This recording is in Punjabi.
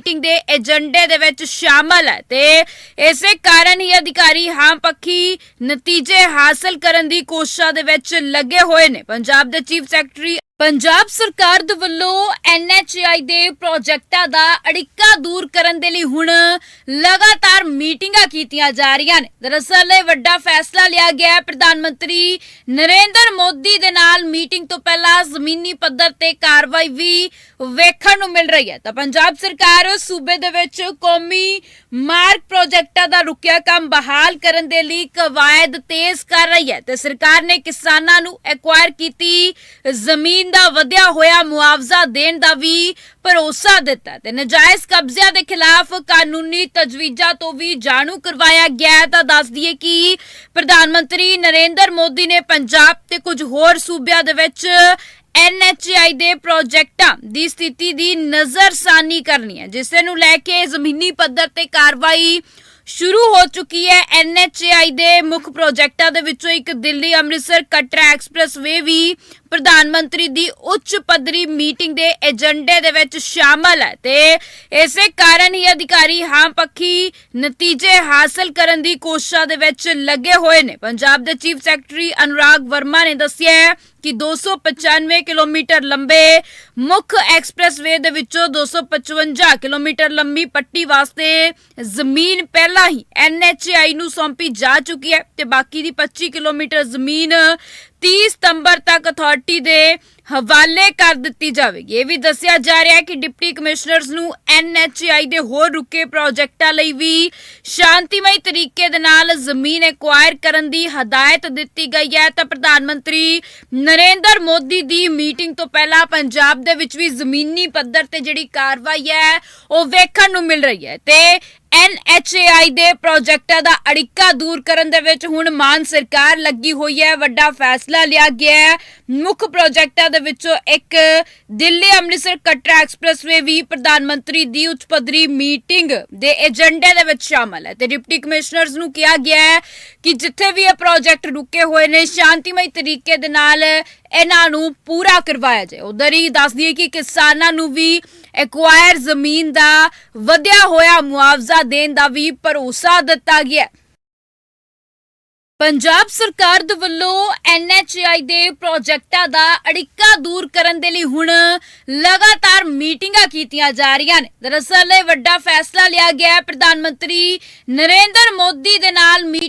ਮੀਟਿੰਗ ਦੇ ਏਜੰਡੇ ਦੇ ਵਿੱਚ ਸ਼ਾਮਲ ਹੈ ਤੇ ਇਸੇ ਕਾਰਨ ਹੀ ਅਧਿਕਾਰੀ ਹਾਂ ਪੱਖੀ ਨਤੀਜੇ ਹਾਸਲ ਕਰਨ ਦੀ ਕੋਸ਼ਿਸ਼ਾਂ ਦੇ ਵਿੱਚ ਲੱਗੇ ਹੋਏ ਨੇ। ਪੰਜਾਬ ਦੇ ਚੀਫ ਸੈਕਟਰੀ ਪੰਜਾਬ ਸਰਕਾਰ ਦੇ ਵੱਲੋਂ ਐਨਐਚਆਈ ਦੇ ਪ੍ਰੋਜੈਕਟਾਂ ਦਾ ਅੜਿੱਕਾ ਦੂਰ ਕਰਨ ਦੇ ਲਈ ਹੁਣ ਲਗਾਤਾਰ ਮੀਟਿੰਗਾਂ ਕੀਤੀਆਂ ਜਾ ਰਹੀਆਂ ਨੇ ਦਰਅਸਲ ਇਹ ਵੱਡਾ ਫੈਸਲਾ ਲਿਆ ਗਿਆ ਹੈ। ਪ੍ਰਧਾਨ ਮੰਤਰੀ ਨਰਿੰਦਰ ਮੋਦੀ ਦੇ ਨਾਲ ਮੀਟਿੰਗ ਤੋਂ ਪਹਿਲਾਂ ਜ਼ਮੀਨੀ ਪੱਧਰ ਤੇ ਕਾਰਵਾਈ ਵੀ ਵੇਖਣ ਨੂੰ ਮਿਲ ਰਹੀ ਹੈ। ਤਾਂ ਪੰਜਾਬ ਸਰਕਾਰ ਸੂਬੇ ਦੇ ਵਿੱਚ ਕੌਮੀ ਮਾਰਗ ਪ੍ਰੋਜੈਕਟਾਂ ਦਾ ਰੁਕਿਆ ਕੰਮ ਬਹਾਲ ਕਰਨ ਦੇ ਲਈ ਕਵਾਇਦ ਤੇਜ਼ ਕਰ ਰਹੀ ਹੈ ਤੇ ਸਰਕਾਰ ਨੇ ਕਿਸਾਨਾਂ ਨੂੰ ਐਕਵਾਇਰ ਕੀਤੀ ਜ਼ਮੀਨ ਦਾ ਵਧਿਆ ਹੋਇਆ ਮੁਆਵਜ਼ਾ ਦੇਣ ਦਾ ਵੀ ਭਰੋਸਾ ਦਿੱਤਾ ਤੇ ਨਜਾਇਜ਼ ਕਬਜ਼ਿਆਂ ਦੇ ਖਿਲਾਫ ਕਾਨੂੰਨੀ ਤਜਵੀਜ਼ਾਂ ਤੋਂ ਵੀ ਜਾਣੂ ਕਰਵਾਇਆ ਗਿਆ ਤਾਂ ਦੱਸ ਦਈਏ ਕਿ ਪ੍ਰਧਾਨ ਮੰਤਰੀ ਨਰਿੰਦਰ ਮੋਦੀ ਨੇ ਪੰਜਾਬ ਤੇ ਕੁਝ ਹੋਰ ਸੂਬਿਆਂ ਦੇ ਵਿੱਚ ਐਨਐਚਆਈ ਦੇ ਪ੍ਰੋਜੈਕਟਾਂ ਦੀ ਸਥਿਤੀ ਦੀ ਨਜ਼ਰਸਾਨੀ ਕਰਨੀ ਹੈ, ਜਿਸ ਨੂੰ ਲੈ ਕੇ ਜ਼ਮੀਨੀ ਪੱਧਰ ਤੇ ਕਾਰਵਾਈ ਸ਼ੁਰੂ ਹੋ ਚੁੱਕੀ ਹੈ ਐਨਐਚਆਈ ਦੇ ਮੁੱਖ ਪ੍ਰੋਜੈਕਟਾਂ ਦੇ ਵਿੱਚੋਂ ਇੱਕ ਦਿੱਲੀ ਅੰਮ੍ਰਿਤਸਰ ਕਟਰਾ ਐਕਸਪ੍ਰੈਸਵੇ ਵੀ ਪ੍ਰਧਾਨ ਮੰਤਰੀ ਦੀ ਉੱਚ ਪੱਧਰੀ ਮੀਟਿੰਗ ਦੇ ਏਜੰਡੇ ਦੇ ਵਿੱਚ ਸ਼ਾਮਲ ਹੈ ਤੇ ਇਸੇ ਕਾਰਨ ਹੀ ਅਧਿਕਾਰੀ ਹਾਂ ਪੱਖੀ ਨਤੀਜੇ ਹਾਸਲ ਕਰਨ ਦੀ ਕੋਸ਼ਿਸ਼ਾਂ ਦੇ ਵਿੱਚ ਲੱਗੇ ਹੋਏ ਨੇ। ਪੰਜਾਬ ਦੇ ਚੀਫ ਸੈਕਟਰੀ ਅਨੁਰਾਗ ਵਰਮਾ ਨੇ ਦੱਸਿਆ ਕਿ 295 ਕਿਲੋਮੀਟਰ ਲੰਬੇ ਮੁੱਖ ਐਕਸਪ੍ਰੈਸਵੇ ਦੇ ਵਿੱਚੋਂ 255 ਕਿਲੋਮੀਟਰ ਲੰਬੀ ਪੱਟੀ ਵਾਸਤੇ ਜ਼ਮੀਨ ਪਹਿਲਾਂ ਹੀ ਐਨਐਚਆਈ ਨੂੰ ਸੌਂਪੀ ਜਾ ਚੁੱਕੀ ਹੈ ਤੇ ਬਾਕੀ ਦੀ 25 ਕਿਲੋਮੀਟਰ ਜ਼ਮੀਨ 30 ਸਤੰਬਰ ਤੱਕ ਅਥਾਰਟੀ ਦੇ ਹਵਾਲੇ ਕਰ ਦਿੱਤੀ ਜਾਵੇਗੀ। ਇਹ ਵੀ ਦੱਸਿਆ ਜਾ ਰਿਹਾ ਹੈ ਕਿ ਡਿਪਟੀ ਕਮਿਸ਼ਨਰਸ ਨੂੰ ਐਨਐਚਆਈ ਦੇ ਹੋਰ ਰੁਕੇ ਪ੍ਰੋਜੈਕਟਾਂ ਲਈ ਵੀ ਸ਼ਾਂਤੀਮਈ ਤਰੀਕੇ ਦੇ ਨਾਲ ਜ਼ਮੀਨ ਐਕਵਾਇਰ ਕਰਨ ਦੀ ਹਦਾਇਤ ਦਿੱਤੀ ਗਈ ਹੈ। ਤਾਂ ਪ੍ਰਧਾਨ ਮੰਤਰੀ ਨਰਿੰਦਰ ਮੋਦੀ ਦੀ ਮੀਟਿੰਗ ਤੋਂ ਪਹਿਲਾਂ ਪੰਜਾਬ ਦੇ ਵਿੱਚ ਵੀ ਜ਼ਮੀਨੀ ਪੱਧਰ ਤੇ ਜਿਹੜੀ ਕਾਰਵਾਈ ਹੈ, ਉਹ ਵੇਖਣ ਨੂੰ ਮਿਲ ਰਹੀ ਹੈ। ਤੇ ਐਨਐਚਏਆਈ ਦੇ ਪ੍ਰੋਜੈਕਟਾਂ ਦਾ ਅੜਿੱਕਾ ਦੂਰ ਕਰਨ ਦੇ ਵਿੱਚ ਹੁਣ ਮਾਨ ਸਰਕਾਰ ਲੱਗੀ ਹੋਈ ਹੈ, ਵੱਡਾ ਫੈਸਲਾ ਲਿਆ ਗਿਆ ਹੈ। ਮੁੱਖ ਪ੍ਰੋਜੈਕਟਾਂ ਦੇ ਵਿੱਚੋਂ ਇੱਕ ਦਿੱਲੀ ਅੰਮ੍ਰਿਤਸਰ ਕਟਰਾ ਐਕਸਪ੍ਰੈਸਵੇ ਵੀ ਪ੍ਰਧਾਨ ਮੰਤਰੀ ਦੀ ਉੱਚ ਪੱਧਰੀ ਮੀਟਿੰਗ ਦੇ ਏਜੰਡੇ ਦੇ ਵਿੱਚ ਸ਼ਾਮਲ ਹੈ। ਤੇ ਡਿਪਟੀ ਕਮਿਸ਼ਨਰਸ ਨੂੰ ਕਿਹਾ ਗਿਆ ਹੈ ਕਿ ਜਿੱਥੇ ਵੀ ਇਹ ਪ੍ਰੋਜੈਕਟ ਰੁਕੇ ਹੋਏ ਨੇ, ਸ਼ਾਂਤੀਮਈ ਤਰੀਕੇ ਦੇ ਨਾਲ ਇਹਨਾਂ ਨੂੰ ਪੂਰਾ ਕਰਵਾਇਆ ਜਾਏ। ਉਧਰ ਹੀ ਦੱਸ ਦਈਏ ਕਿ ਕਿਸਾਨਾਂ ਨੂੰ ਵੀ ਐਕਵਾਇਰ ਜ਼ਮੀਨ ਦਾ ਵਧਿਆ ਹੋਇਆ ਮੁਆਵਜ਼ਾ ਦੇਣ ਦਾ ਵੀ ਭਰੋਸਾ ਦਿੱਤਾ ਗਿਆ ਪੰਜਾਬ ਸਰਕਾਰ ਦੇ ਵੱਲੋਂ ਐਨਐਚਆਈ ਦੇ ਪ੍ਰੋਜੈਕਟਾਂ ਦਾ ਅੜਿੱਕਾ ਦੂਰ ਕਰਨ ਦੇ ਲਈ ਹੁਣ ਲਗਾਤਾਰ ਮੀਟਿੰਗਾਂ ਕੀਤੀਆਂ ਜਾ ਰਹੀਆਂ ਨੇ। ਦਰਅਸਲ ਇਹ ਵੱਡਾ ਫੈਸਲਾ ਲਿਆ ਗਿਆ ਹੈ। ਪ੍ਰਧਾਨ ਮੰਤਰੀ ਨਰਿੰਦਰ ਮੋਦੀ ਦੇ ਨਾਲ ਮੀਟਿੰਗ